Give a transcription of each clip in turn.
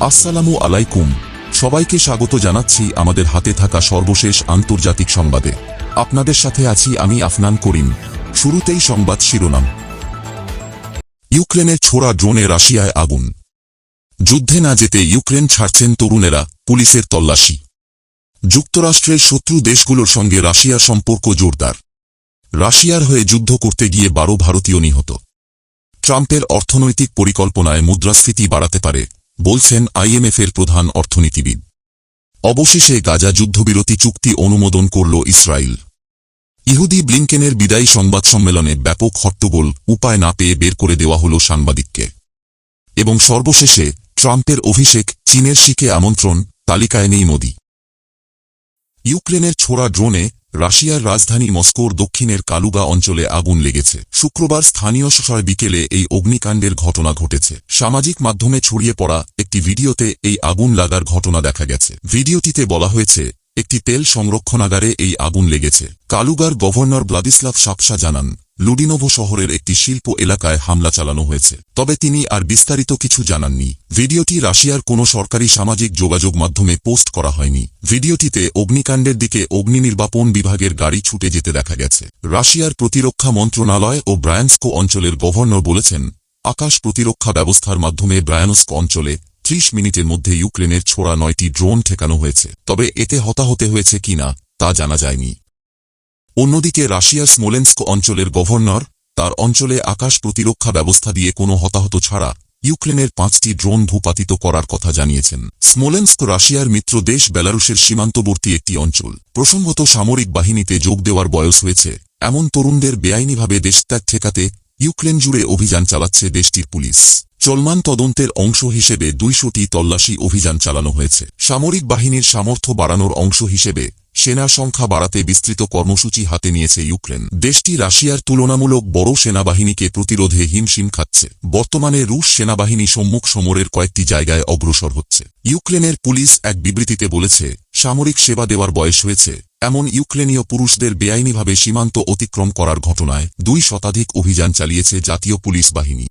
আসসালামু আলাইকুম। সবাইকে স্বাগত জানাচ্ছি আমাদের হাতে থাকা সর্বশেষ আন্তর্জাতিক সংবাদে। আপনাদের সাথে আছি আমি আফনান করিম। শুরুতেই সংবাদ শিরোনাম। ইউক্রেনের ছোড়া ড্রোনে রাশিয়ায় আগুন। যুদ্ধে না যেতে ইউক্রেন ছাড়ছেন তরুণেরা, পুলিশের তল্লাশি। যুক্তরাষ্ট্রের শত্রু দেশগুলোর সঙ্গে রাশিয়ার সম্পর্ক জোরদার। রাশিয়ার হয়ে যুদ্ধ করতে গিয়ে বারো ভারতীয় নিহত। ট্রাম্পের অর্থনৈতিক পরিকল্পনায় মুদ্রাস্ফীতি বাড়াতে পারে বলছেন আইএমএফের প্রধান অর্থনীতিবিদ। অবশেষে গাজা যুদ্ধবিরতি চুক্তি অনুমোদন করল ইসরায়েল। ইহুদি ব্লিংকেনের বিদায়ী সংবাদ সম্মেলনে ব্যাপক হট্টগোল উপায় না পেয়ে বের করে দেওয়া হল সাংবাদিককে। এবং সর্বশেষে ট্রাম্পের অভিষেক চীনের শিখে আমন্ত্রণ তালিকায় নেই মোদী। ইউক্রেনের ছোড়া ড্রোনে রাশিয়ার রাজধানী মস্কোর দক্ষিণের কালুগা অঞ্চলে আগুন লেগেছে। শুক্রবার স্থানীয় সময় বিকেলে এই অগ্নিকাণ্ডের ঘটনা ঘটেছে। সামাজিক মাধ্যমে ছড়িয়ে পড়া একটি ভিডিওতে এই আগুন লাগার ঘটনা দেখা গেছে। ভিডিওটিতে বলা হয়েছে, একটি তেল সংরক্ষণাগারে এই আগুন লেগেছে। কালুগার গভর্নর ব্লাদিস্লাভ সাপসা জানান লুডিনোভো শহরের একটি শিল্প এলাকায় হামলা চালানো হয়েছে, তবে তিনি আর বিস্তারিত কিছু জানাননি। ভিডিওটি রাশিয়ার কোনো সরকারি সামাজিক যোগাযোগ মাধ্যমে পোস্ট করা হয়নি। ভিডিওটিতে অগ্নিকাণ্ডের দিকে অগ্নি নির্বাপন বিভাগের গাড়ি ছুটে যেতে দেখা গেছে। রাশিয়ার প্রতিরক্ষা মন্ত্রণালয় ও ব্রায়ান্স্কো অঞ্চলের গভর্নর বলেছেন, আকাশ প্রতিরক্ষা ব্যবস্থার মাধ্যমে ব্রায়ানস্ক অঞ্চলে ত্রিশ মিনিটের মধ্যে ইউক্রেনের ছোড়া নয়টি ড্রোন ঠেকানো হয়েছে, তবে এতে হতাহতে হয়েছে কিনা তা জানা যায়নি। অন্যদিকে রাশিয়ার স্মোলেন্স্ক অঞ্চলের গভর্নর, তার অঞ্চলে আকাশ প্রতিরক্ষা ব্যবস্থা দিয়ে কোনো হতাহত ছাড়া ইউক্রেনের পাঁচটি ড্রোন ভূপাতিত করার কথা জানিয়েছেন। স্মোলেন্স্ক রাশিয়ার মিত্র দেশ বেলারুশের সীমান্তবর্তী একটি অঞ্চল। প্রসঙ্গত সামরিক বাহিনীতে যোগ দেওয়ার বয়স হয়েছে। এমন তরুণদের বেআইনিভাবে দেশত্যাগ ঠেকাতে ইউক্রেন জুড়ে অভিযান চালাচ্ছে দেশটির পুলিশ। চলমান তদন্তের অংশ হিসেবে দুইশোটি তল্লাশি অভিযান চালানো হয়েছে। সামরিক বাহিনীর সামর্থ্য বাড়ানোর অংশ হিসেবে সেনা সংখ্যা বাড়াতে বিস্তৃত কর্মসূচি হাতে নিয়েছে ইউক্রেন। দেশটি রাশিয়ার তুলনামূলক বড় সেনাবাহিনীকে প্রতিরোধে হিমশিম খাচ্ছে। বর্তমানে রুশ সেনাবাহিনী সম্মুখ সমরের কয়েকটি জায়গায় অগ্রসর হচ্ছে। ইউক্রেনের পুলিশ এক বিবৃতিতে বলেছে, সামরিক সেবা দেওয়ার বয়স হয়েছে। এমন ইউক্রেনীয় পুরুষদের বেআইনিভাবে সীমান্ত অতিক্রম করার ঘটনায় দুই শতাধিক অভিযান চালিয়েছে জাতীয় পুলিশ বাহিনী।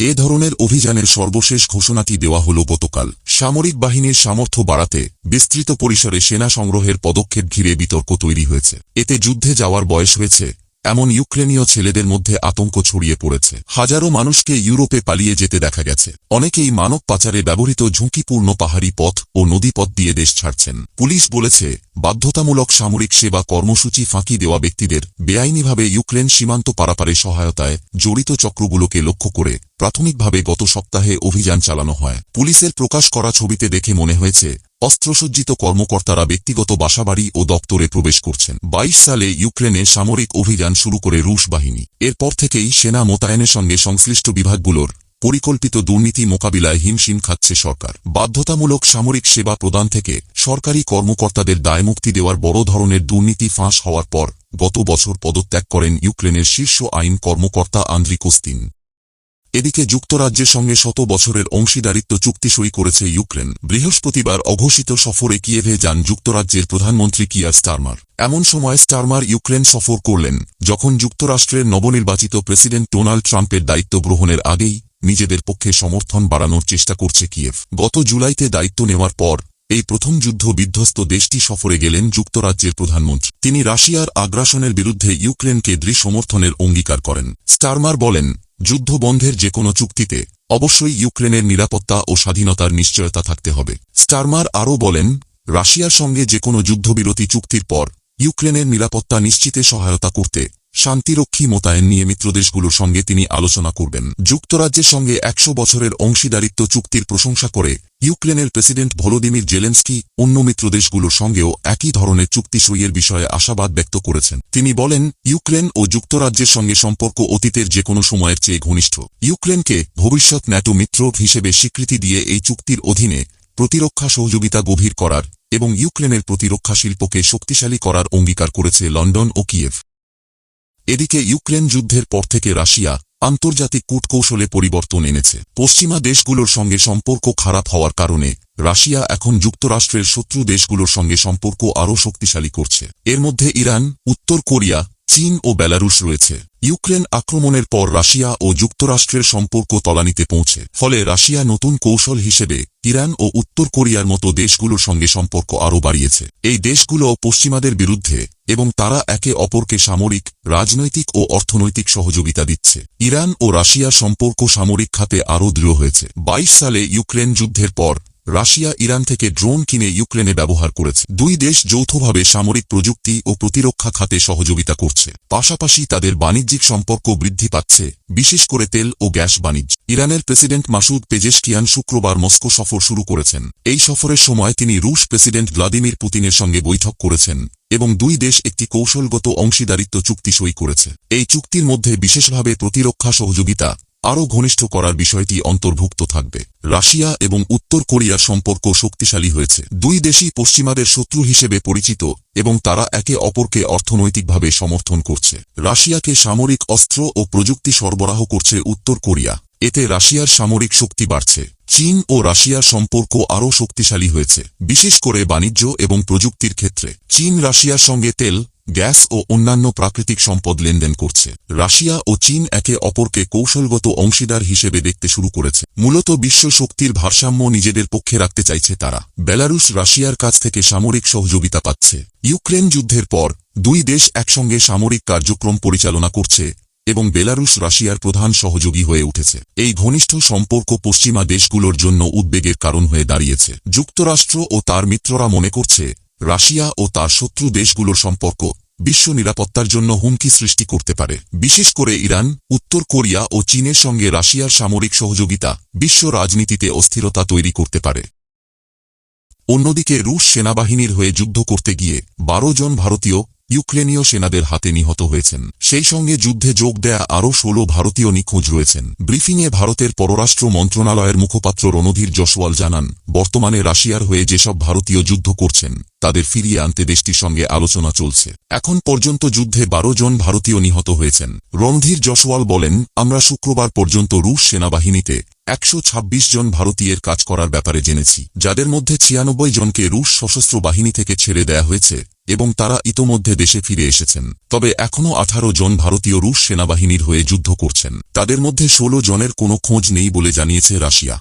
এ ধরনের অভিযানের সর্বশেষ ঘোষণাটি দেওয়া হল গতকাল। সামরিক বাহিনীর সামর্থ্য বাড়াতে বিস্তৃত পরিসরে সেনা সংগ্রহের পদক্ষেপ ঘিরে বিতর্ক তৈরি হয়েছে। এতে যুদ্ধে যাওয়ার বয়স হয়েছে এমন ইউক্রেনীয় ছেলেদের মধ্যে আতঙ্ক ছড়িয়ে পড়েছে। হাজারো মানুষকে ইউরোপে পালিয়ে যেতে দেখা গেছে। অনেকেই মানব পাচারে ব্যবহৃত ঝুঁকিপূর্ণ পাহাড়ি পথ ও নদীপথ দিয়ে দেশ ছাড়ছেন। পুলিশ বলেছে, বাধ্যতামূলক সামরিক সেবা কর্মসূচি ফাঁকি দেওয়া ব্যক্তিদের বেআইনিভাবে ইউক্রেন সীমান্ত পারাপারে সহায়তায় জড়িত চক্রগুলোকে লক্ষ্য করে প্রাথমিকভাবে গত সপ্তাহে অভিযান চালানো হয়। পুলিশের প্রকাশ করা ছবিতে দেখে মনে হয়েছে অস্ত্রসজ্জিত কর্মকর্তারা ব্যক্তিগত বাসাবাড়ি ও দপ্তরে প্রবেশ করছেন। ২২ সালে ইউক্রেনে সামরিক অভিযান শুরু করে রুশ বাহিনী। এরপর থেকেই সেনা মোতায়েনের সঙ্গে সংশ্লিষ্ট বিভাগগুলোর পরিকল্পিত দুর্নীতি মোকাবিলায় হিমশিম খাচ্ছে সরকার। বাধ্যতামূলক সামরিক সেবা প্রদান থেকে সরকারি কর্মকর্তাদের দায়মুক্তি দেওয়ার বড় ধরনের দুর্নীতি ফাঁস হওয়ার পর গত বছর পদত্যাগ করেন ইউক্রেনের শীর্ষ আইন কর্মকর্তা আন্দ্রি কোস্তিন এদিকে যুক্তরাজ্যের সঙ্গে শত বছরের অংশীদারিত্ব চুক্তি সই করেছে ইউক্রেন। বৃহস্পতিবার অঘোষিত সফরে কিয়েভে যান যুক্তরাজ্যের প্রধানমন্ত্রী কিয়ার স্টারমার। এমন সময় স্টারমার ইউক্রেন সফর করলেন, যখন যুক্তরাষ্ট্রের নবনির্বাচিত প্রেসিডেন্ট ডোনাল্ড ট্রাম্পের দায়িত্ব গ্রহণের আগেই নিজেদের পক্ষে সমর্থন বাড়ানোর চেষ্টা করছে কিয়েভ। গত জুলাইতে দায়িত্ব নেওয়ার পর, এই প্রথম যুদ্ধ বিধ্বস্ত দেশটি সফরে গেলেন যুক্তরাজ্যের প্রধানমন্ত্রী। তিনি রাশিয়ার আগ্রাসনের বিরুদ্ধে ইউক্রেনকে দৃঢ় সমর্থনের অঙ্গীকার করেন। স্টারমার বলেন যুদ্ধ বন্ধের যে কোনো চুক্তিতে অবশ্যই ইউক্রেনের নিরাপত্তা ও স্বাধীনতার নিশ্চয়তা থাকতে হবে। স্টারমার আরও বলেন, রাশিয়ার সঙ্গে যে কোনো যুদ্ধবিরতি চুক্তির পর ইউক্রেনের নিরাপত্তা নিশ্চিতে সহায়তা করতে শান্তিরক্ষী মোতায়েন নিয়ে মিত্রদেশগুলোর সঙ্গে তিনি আলোচনা করবেন। যুক্তরাজ্যের সঙ্গে একশো বছরের অংশীদারিত্ব চুক্তির প্রশংসা করে ইউক্রেনের প্রেসিডেন্ট ভলোদিমির জেলেন্সকি অন্য মিত্রদেশগুলোর সঙ্গেও একই ধরনের চুক্তি সইয়ের বিষয়ে আশাবাদ ব্যক্ত করেছেন। তিনি বলেন, ইউক্রেন ও যুক্তরাজ্যের সঙ্গে সম্পর্ক অতীতের যে কোনো সময়ের চেয়ে ঘনিষ্ঠ। ইউক্রেনকে ভবিষ্যৎ ন্যাটো মিত্র হিসেবে স্বীকৃতি দিয়ে এই চুক্তির অধীনে প্রতিরক্ষা সহযোগিতা গভীর করার এবং ইউক্রেনের প্রতিরক্ষা শিল্পকে শক্তিশালী করার অঙ্গীকার করেছে লন্ডন ও কিয়েভ। এদিকে ইউক্রেন যুদ্ধের পর থেকে রাশিয়া আন্তর্জাতিক কূটকৌশলে পরিবর্তন এনেছে। পশ্চিমা দেশগুলোর সঙ্গে সম্পর্ক খারাপ হওয়ার কারণে রাশিয়া এখন যুক্তরাষ্ট্রের শত্রু দেশগুলোর সঙ্গে সম্পর্ক আরও শক্তিশালী করছে। এর মধ্যে ইরান, উত্তর কোরিয়া চীন ও বেলারুশ রয়েছে। ইউক্রেন আক্রমণের পর রাশিয়া ও যুক্তরাষ্ট্রের সম্পর্ক তলানিতে পৌঁছে। ফলে রাশিয়া নতুন কৌশল হিসেবে ইরান ও উত্তর কোরিয়ার মতো দেশগুলোর সঙ্গে সম্পর্ক আরও বাড়িয়েছে। এই দেশগুলো পশ্চিমাদের বিরুদ্ধে এবং তারা একে অপরকে সামরিক, রাজনৈতিক ও অর্থনৈতিক সহযোগিতা দিচ্ছে। ইরান ও রাশিয়ার সম্পর্ক সামরিক খাতে আরও দৃঢ় হয়েছে। বাইশ সালে ইউক্রেন যুদ্ধের পর রাশিয়া ইরান থেকে ড্রোন কিনে ইউক্রেনে ব্যবহার করেছে। দুই দেশ যৌথভাবে সামরিক প্রযুক্তি ও প্রতিরক্ষা খাতে সহযোগিতা করছে। পাশাপাশি তাদের বাণিজ্যিক সম্পর্ক বৃদ্ধি পাচ্ছে, বিশেষ করে তেল ও গ্যাস বাণিজ্য। ইরানের প্রেসিডেন্ট মাসুদ পেজেশকিয়ান শুক্রবার মস্কো সফর শুরু করেছেন। এই সফরের সময় তিনি রুশ প্রেসিডেন্ট ভ্লাদিমির পুতিনের সঙ্গে বৈঠক করেছেন এবং দুই দেশ একটি কৌশলগত অংশীদারিত্ব চুক্তি সই করেছে। এই চুক্তির মধ্যে বিশেষভাবে প্রতিরক্ষা সহযোগিতা আরও ঘনিষ্ঠ করার বিষয়টি অন্তর্ভুক্ত থাকবে। রাশিয়া এবং উত্তর কোরিয়ার সম্পর্ক শক্তিশালী হয়েছে। দুই দেশই পশ্চিমাদের শত্রু হিসেবে পরিচিত এবং তারা একে অপরকে অর্থনৈতিকভাবে সমর্থন করছে। রাশিয়াকে সামরিক অস্ত্র ও প্রযুক্তি সরবরাহ করছে উত্তর কোরিয়া। এতে রাশিয়ার সামরিক শক্তি বাড়ছে। চীন ও রাশিয়ার সম্পর্ক আরও শক্তিশালী হয়েছে। বিশেষ করে বাণিজ্য এবং প্রযুক্তির ক্ষেত্রে। চীন রাশিয়ার সঙ্গে তেল গ্যাস ও অন্যান্য প্রাকৃতিক সম্পদ লেনদেন করছে। রাশিয়া ও চীন একে অপরকে কৌশলগত অংশীদার হিসেবে দেখতে শুরু করেছে। মূলত বিশ্ব শক্তির ভারসাম্য নিজেদের পক্ষে রাখতে চাইছে তারা। বেলারুশ রাশিয়ার কাছ থেকে সামরিক সহযোগিতা পাচ্ছে। ইউক্রেন যুদ্ধের পর, দুই দেশ একসঙ্গে সামরিক কার্যক্রম পরিচালনা করছে এবং বেলারুশ রাশিয়ার প্রধান সহযোগী হয়ে উঠেছে। এই ঘনিষ্ঠ সম্পর্ক পশ্চিমা দেশগুলোর জন্য উদ্বেগের কারণ হয়ে দাঁড়িয়েছে। যুক্তরাষ্ট্র ও তার মিত্ররা মনে করছে রাশিয়া ও তার শত্রু দেশগুলোর সম্পর্ক বিশ্ব নিরাপত্তার জন্য হুমকি সৃষ্টি করতে পারে। বিশেষ করে ইরান, উত্তর কোরিয়া ও চীনের সঙ্গে রাশিয়ার সামরিক সহযোগিতা বিশ্ব রাজনীতিতে অস্থিরতা তৈরি করতে পারে। অন্যদিকে রুশ সেনাবাহিনীর হয়ে যুদ্ধ করতে গিয়ে বারো জন ভারতীয় ইউক্রেনীয় সেনাদের হাতে নিহত হয়েছেন। সেই সঙ্গে যুদ্ধে যোগ দেয়া আরও ষোলো ভারতীয় নিখোঁজ রয়েছেন। ব্রিফিংয়ে ভারতের পররাষ্ট্র মন্ত্রণালয়ের মুখপাত্র রণধীর জসওয়াল জানান, বর্তমানে রাশিয়ার হয়ে যেসব ভারতীয় যুদ্ধ করছেন, তাদের ফিরিয়ে আনতে দেশটির সঙ্গে আলোচনা চলছে। এখন পর্যন্ত যুদ্ধে বারো জন ভারতীয় নিহত হয়েছেন। রণধীর জসওয়াল বলেন, আমরা শুক্রবার পর্যন্ত রুশ সেনাবাহিনীতে একশ ছাব্বিশ জন ভারতীয়ের কাজ করার ব্যাপারে জেনেছি। যাদের মধ্যে ছিয়ানব্বই জনকে রুশ সশস্ত্র বাহিনী থেকে ছেড়ে দেয়া হয়েছে এবং তারা ইতোমধ্যে দেশে ফিরে এসেছেন। তবে এখনও আঠারো জন ভারতীয় রুশ সেনাবাহিনীর হয়ে যুদ্ধ করছেন। তাদের মধ্যে ষোলো জনের কোনো খোঁজ নেই বলে জানিয়েছে রাশিয়া।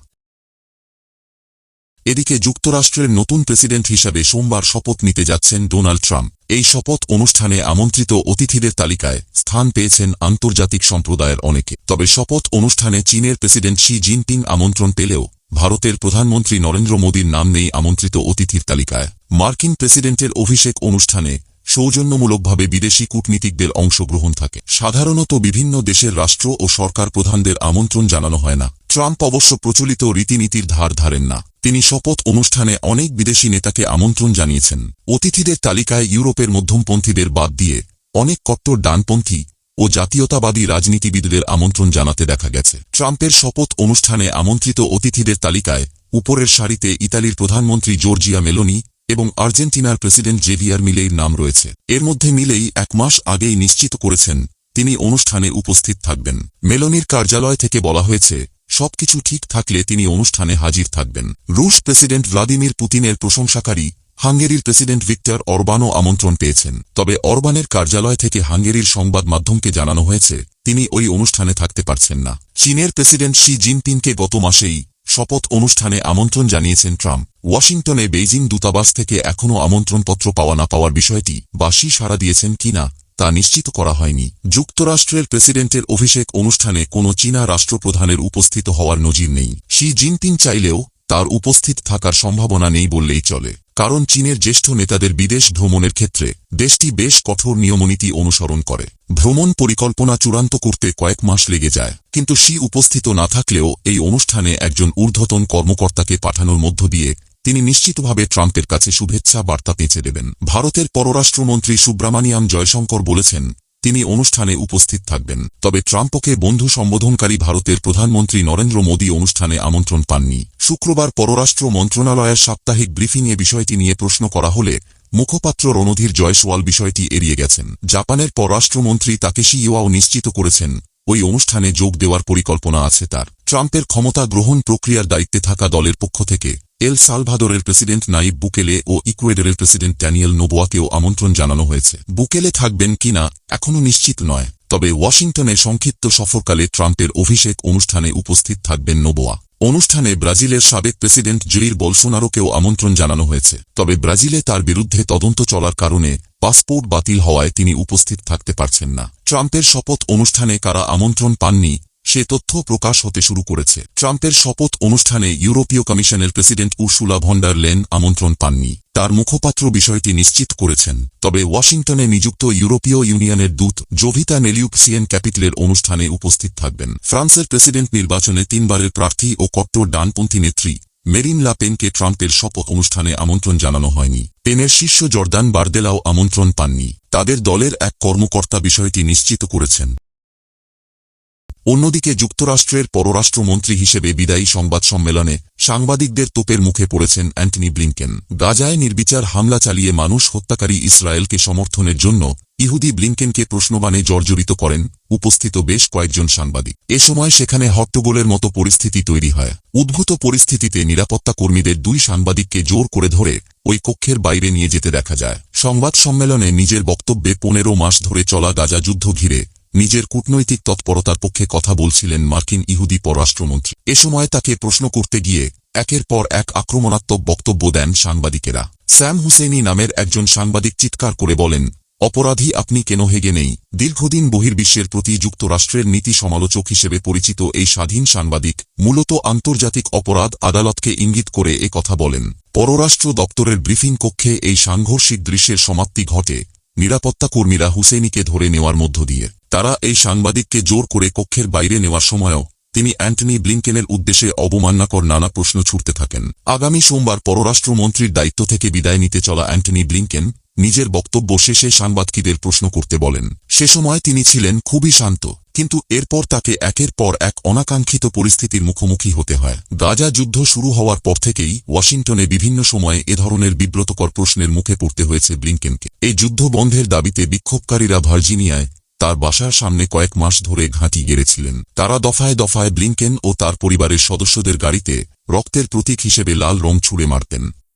এদিকে যুক্তরাষ্ট্রের নতুন প্রেসিডেন্ট হিসাবে সোমবার শপথ নিতে যাচ্ছেন ডোনাল্ড ট্রাম্প। এই শপথ অনুষ্ঠানে আমন্ত্রিত অতিথিদের তালিকায় স্থান পেয়েছেন আন্তর্জাতিক সম্প্রদায়ের অনেকে। তবে শপথ অনুষ্ঠানে চীনের প্রেসিডেন্ট শি জিনপিং আমন্ত্রণ পেলেও ভারতের প্রধানমন্ত্রী নরেন্দ্র মোদীর নাম নেই আমন্ত্রিত অতিথির তালিকায়। মার্কিন প্রেসিডেন্টের অভিষেক অনুষ্ঠানে সৌজন্যমূলকভাবে বিদেশি কূটনীতিকদের অংশগ্রহণ থাকে। সাধারণত বিভিন্ন দেশের রাষ্ট্র ও সরকার প্রধানদের আমন্ত্রণ জানানো হয় না। ট্রাম্প অবশ্য প্রচলিত রীতিনীতির ধার ধারেন না। তিনি শপথ অনুষ্ঠানে অনেক বিদেশি নেতাকে আমন্ত্রণ জানিয়েছেন। অতিথিদের তালিকায় ইউরোপের মধ্যমপন্থীদের বাদ দিয়ে অনেক কট্টর ডানপন্থী ও জাতীয়তাবাদী রাজনীতিবিদদের আমন্ত্রণ জানাতে দেখা গেছে। ট্রাম্পের শপথ অনুষ্ঠানে আমন্ত্রিত অতিথিদের তালিকায় উপরের সারিতে ইতালির প্রধানমন্ত্রী জর্জিয়া মেলোনি এবং আর্জেন্টিনার প্রেসিডেন্ট জেভিয়ার মিলেইর নাম রয়েছে। এর মধ্যে মিলেই এক মাস আগেই নিশ্চিত করেছেন তিনি অনুষ্ঠানে উপস্থিত থাকবেন। মেলোনির কার্যালয় থেকে বলা হয়েছে, সবকিছু ঠিক থাকলে তিনি অনুষ্ঠানে হাজির থাকবেন। রুশ প্রেসিডেন্ট ভ্লাদিমির পুতিনের প্রশংসাকারী হাঙ্গেরির প্রেসিডেন্ট ভিক্টর অরবানও আমন্ত্রণ পেয়েছেন। তবে অরবানের কার্যালয় থেকে হাঙ্গেরির সংবাদ মাধ্যমকে জানানো হয়েছে, তিনি ওই অনুষ্ঠানে থাকতে পারছেন না। চীনের প্রেসিডেন্ট শি জিনপিংকে গত মাসেই শপথ অনুষ্ঠানে আমন্ত্রণ জানিয়েছেন ট্রাম্প। ওয়াশিংটনে বেইজিং দূতাবাস থেকে এখনও আমন্ত্রণপত্র পাওয়া না পাওয়ার বিষয়টি বাসি সাড়া দিয়েছেন কিনা তা নিশ্চিত করা হয়নি। যুক্তরাষ্ট্রের প্রেসিডেন্টের অভিষেক অনুষ্ঠানে কোনো চীনা রাষ্ট্রপ্রধানের উপস্থিত হওয়ার নজির নেই। শি জিনপিং চাইলেও তার উপস্থিত থাকার সম্ভাবনা নেই বললেই চলে। কারণ চীনের জ্যেষ্ঠ নেতাদের বিদেশ ভ্রমণের ক্ষেত্রে দেশটি বেশ কঠোর নিয়মনীতি অনুসরণ করে। ভ্রমণ পরিকল্পনা চূড়ান্ত করতে কয়েক মাস লেগে যায়, কিন্তু শি উপস্থিত না থাকলেও এই অনুষ্ঠানে একজন ঊর্ধ্বতন কর্মকর্তাকে পাঠানোর মধ্য দিয়ে তিনি নিশ্চিতভাবে ট্রাম্পের কাছে শুভেচ্ছা বার্তা পেঁচে দেবেন। ভারতের পররাষ্ট্রমন্ত্রী সুব্রামানিয়াম জয়শঙ্কর বলেছেন তিনি অনুষ্ঠানে উপস্থিত থাকবেন। তবে ট্রাম্পকে বন্ধু সম্বোধনকারী ভারতের প্রধানমন্ত্রী নরেন্দ্র মোদী অনুষ্ঠানে আমন্ত্রণ পাননি। শুক্রবার পররাষ্ট্র মন্ত্রণালয়ের সাপ্তাহিক ব্রিফিংয়ে বিষয়টি নিয়ে প্রশ্ন করা হলে মুখপাত্র রণধীর জয়সওয়াল বিষয়টি এড়িয়ে গেছেন। জাপানের পররাষ্ট্রমন্ত্রী তাকেশি ইওয়াও নিশ্চিত করেছেন, ওই অনুষ্ঠানে যোগ দেওয়ার পরিকল্পনা আছে তার। ট্রাম্পের ক্ষমতা গ্রহণ প্রক্রিয়ার দায়িত্বে থাকা দলের পক্ষ থেকে এল সালভাদোরের প্রেসিডেন্ট নাইব বুকেলে ও ইকুয়েডরের প্রেসিডেন্ট ড্যানিয়েল নোবোয়াকেও আমন্ত্রণ জানানো হয়েছে। বুকেলে থাকবেন কিনা এখনও নিশ্চিত নয়। তবে ওয়াশিংটনে সংক্ষিপ্ত সফরকালে ট্রাম্পের অভিষেক অনুষ্ঠানে উপস্থিত থাকবেন নোবোয়া। অনুষ্ঠানে ব্রাজিলের সাবেক প্রেসিডেন্ট জেইর বলসোনারোকেও আমন্ত্রণ জানানো হয়েছে। তবে ব্রাজিলে তার বিরুদ্ধে তদন্ত চলার কারণে পাসপোর্ট বাতিল হওয়ায় তিনি উপস্থিত থাকতে পারছেন না। ট্রাম্পের শপথ অনুষ্ঠানে কারা আমন্ত্রণ পাননি সে তথ্য প্রকাশ হতে শুরু করেছে। ট্রাম্পের শপথ অনুষ্ঠানে ইউরোপীয় কমিশনের প্রেসিডেন্ট উর্সুলা ভন্ডার লেন আমন্ত্রণ পাননি। তার মুখপাত্র বিষয়টি নিশ্চিত করেছেন। তবে ওয়াশিংটনে নিযুক্ত ইউরোপীয় ইউনিয়নের দূত জোভিতা নেলিউক সিএন ক্যাপিটালের অনুষ্ঠানে উপস্থিত থাকবেন। ফ্রান্সের প্রেসিডেন্ট নির্বাচনে তিনবারের প্রার্থী ও কট্টর ডানপন্থী নেত্রী মেরিন লা পেনকে ট্রাম্পের শপথ অনুষ্ঠানে আমন্ত্রণ জানানো হয়নি। পেনের শীর্ষ জর্দান বার্দেলাও আমন্ত্রণ পাননি। তাদের দলের এক কর্মকর্তা বিষয়টি নিশ্চিত করেছেন। অন্যদিকে যুক্তরাষ্ট্রের পররাষ্ট্রমন্ত্রী হিসেবে বিদায়ী সংবাদ সম্মেলনে সাংবাদিকদের তোপের মুখে পড়েছেন অ্যান্টনি ব্লিংকেন। গাজায় নির্বিচার হামলা চালিয়ে মানুষ হত্যাকারী ইসরায়েলকে সমর্থনের জন্য ইহুদি ব্লিংকেনকে প্রশ্নবাণে জর্জরিত করেন উপস্থিত বেশ কয়েকজন সাংবাদিক। এ সময় সেখানে হট্টগোলের মতো পরিস্থিতি তৈরি হয়। উদ্ভূত পরিস্থিতিতে নিরাপত্তা কর্মীদের দুই সাংবাদিককে জোর করে ধরে ওই কক্ষের বাইরে নিয়ে যেতে দেখা যায়। সংবাদ সম্মেলনে নিজের বক্তব্যে পনেরো মাস ধরে চলা গাজা যুদ্ধ ঘিরে নিজের কূটনৈতিক তৎপরতার পক্ষে কথা বলছিলেন মার্কিন ইহুদি পররাষ্ট্রমন্ত্রী। এ সময় তাকে প্রশ্ন করতে গিয়ে একের পর এক আক্রমণাত্মক বক্তব্য দেন সাংবাদিকেরা। স্যাম হুসেনি নামের একজন সাংবাদিক চিৎকার করে বলেন, অপরাধী আপনি কেন হেগে নেই? দীর্ঘদিন বহির্বিশ্বের প্রতি যুক্তরাষ্ট্রের নীতি সমালোচক হিসেবে পরিচিত এই স্বাধীন সাংবাদিক মূলত আন্তর্জাতিক অপরাধ আদালতকে ইঙ্গিত করে এ কথা বলেন। পররাষ্ট্র দপ্তরের ব্রিফিং কক্ষে এই সাংঘর্ষিক দৃশ্যের সমাপ্তি ঘটে। নিরাপত্তা কর্মীরা হুসেনিকে ধরে নেওয়ার মধ্য দিয়ে। তারা এই সাংবাদিককে জোর করে কক্ষের বাইরে নেওয়ার সময়ও তিনি অ্যান্টনি ব্লিংকেনের উদ্দেশ্যে অবমাননাকর নানা প্রশ্ন ছুটতে থাকেন। আগামী সোমবার পররাষ্ট্রমন্ত্রীর দায়িত্ব থেকে বিদায় নিতে চলা অ্যান্টনি ব্লিংকেন নিজের বক্তব্য শেষে সাংবাদিকদের প্রশ্ন করতে বলেন। সে সময় তিনি ছিলেন খুবই শান্ত। কিন্তু এরপর তাকে একের পর এক অনাকাঙ্ক্ষিত পরিস্থিতির মুখোমুখি হতে হয়। গাজা যুদ্ধ শুরু হওয়ার পর থেকেই ওয়াশিংটনে বিভিন্ন সময়ে এ ধরনের বিব্রতকর প্রশ্নের মুখে পড়তে হয়েছে ব্লিংকেনকে। এই যুদ্ধ বন্ধের দাবিতে বিক্ষোভকারীরা ভার্জিনিয়ায় তার বাসার সামনে কয়েক মাস ধরে ঘাঁটি গেড়েছিলেন। তারা দফায় দফায় ব্লিংকেন ও তার পরিবারের সদস্যদের গাড়িতে রক্তের প্রতীক হিসেবে লাল রং ছুড়ে মারতেন।